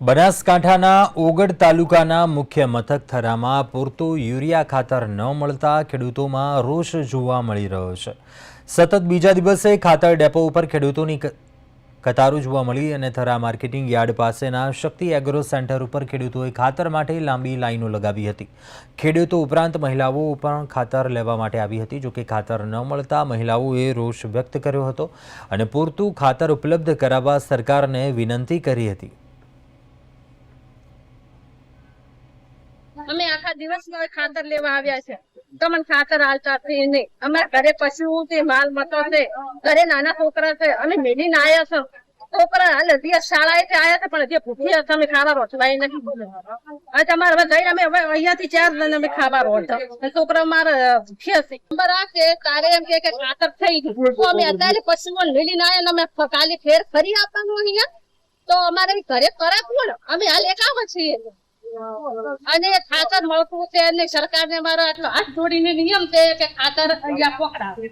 બનાસકાંઠાના ઓગડ તાલુકાના મુખ્ય મથક થરામાં પૂરતું યુરિયા ખાતર ન મળતા ખેડૂતોમાં રોષ જોવા મળી રહ્યો છે. સતત બીજા દિવસે ખાતર ડેપો ઉપર ખેડૂતોની કતારો જોવા મળી અને થરા માર્કેટિંગ યાર્ડ પાસેના શક્તિ એગ્રો સેન્ટર ઉપર ખેડૂતોએ ખાતર માટે લાંબી લાઈનો લગાવી હતી. ખેડૂતો ઉપરાંત મહિલાઓ પણ ખાતર લેવા માટે આવી હતી, જોકે ખાતર ન મળતા મહિલાઓએ રોષ વ્યક્ત કર્યો હતો અને પૂરતું ખાતર ઉપલબ્ધ કરાવવા સરકારને વિનંતી કરી હતી. અમે આખા દિવસ ખાતર લેવા આવ્યા છે. તમને ખાતર હાલતા નહીં. અમારા ઘરે પશુ માલ મતો છે, ઘરે નાના છોકરા છે. અમે મેળીને આવ્યા છો. છોકરા હાલ હજી શાળાએ છે, પણ હજી ભૂખી હતા અમે ખાવા રોચવાય નથી હવે તમારે હવે જઈને અમે હવે અહીંયાથી ચાર જણ અમે ખાવા રોધા છોકરા મારે ભૂખી હશે નંબર આ છે, તારે એમ કે ખાતર થઈ ગયું. તો અમે અત્યારે પશુઓ મેળીને આયા ને અમે કાલે ફેર ફરી આપવાનું અહીંયા. તો અમારે ઘરે કરાવવું ને. અમે હાલ એકામાં છીએ. અને ખાતર મળતું છે અને સરકારને મારો આટલો હાથ જોડીને નિયમ છે કે ખાતર અહીંયા પકડાવે